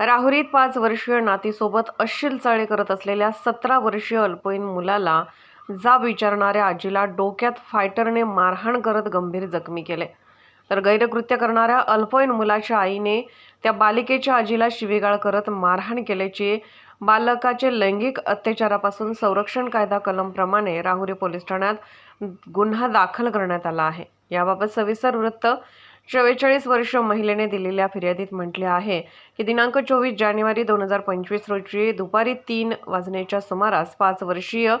राहुरीत पाच वर्षीय नातीसोबत अश्लील चाळे करत असलेल्या सतरा वर्षीय अल्पवयीन मुलाला जाब विचारणाऱ्या आजीला डोक्यात फायटरने मारहाण करत गंभीर जखमी केले. तर गैरकृत्य करणाऱ्या अल्पवयीन मुलाच्या आईने त्या बालिकेच्या आजीला शिवीगाळ करत मारहाण केल्याची बालकाचे लैंगिक अत्याचारापासून संरक्षण कायदा कलमप्रमाणे राहुरी पोलीस ठाण्यात गुन्हा दाखल करण्यात आला आहे. याबाबत सविस्तर वृत्त चव्वेचाळीस वर्ष महिलेने दिलेल्या फिर्यादीत म्हटले आहे की दिनांक चोवीस जानेवारी दोन हजार पंचवीस रोजी दुपारी तीन वाजण्याच्या सुमारास पाच वर्षीय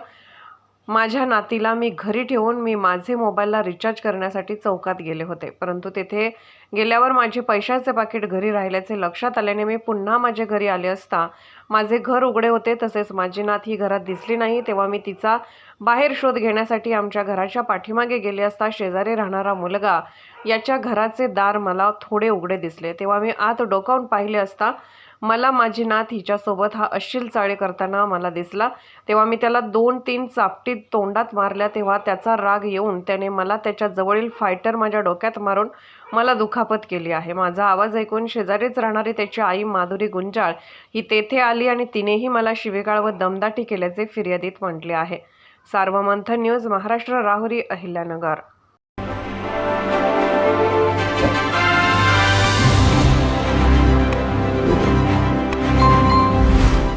माझ्या नातीला मी घरी ठेवून मी माझे मोबाईलला रिचार्ज करण्यासाठी चौकात गेले होते. परंतु तेथे गेल्यावर माझे पैशाचे पाकिट घरी राहिल्याचे लक्षात आल्याने मी पुन्हा माझे घरी आले असता माझे घर उघडे होते. तसेच माझी नात ही घरात दिसली नाही. तेव्हा मी तिचा बाहेर शोध घेण्यासाठी आमच्या घराच्या पाठीमागे गेले असता शेजारी राहणारा मुलगा याच्या घराचे दार मला थोडे उघडे दिसले. तेव्हा मी आत डोकावून पाहिले असता मला माझी नात हिच्यासोबत हा अश्लील चाळे करताना मला दिसला. तेव्हा मी त्याला दोन तीन चापटीत तोंडात मारल्या तेव्हा त्याचा राग येऊन त्याने मला त्याच्या जवळील फायटर माझ्या डोक्यात मारून मला दुखापत केली आहे. माझा आवाज ऐकून शेजारीच राहणारी त्याची आई माधुरी गुंजाळ ही तेथे आली आणि तिनेही मला शिवेगाळ व दमदाटी केल्याचे फिर्यादीत म्हटले आहे. सार्वमंथन न्यूज महाराष्ट्र राहुरी अहिल्यानगर.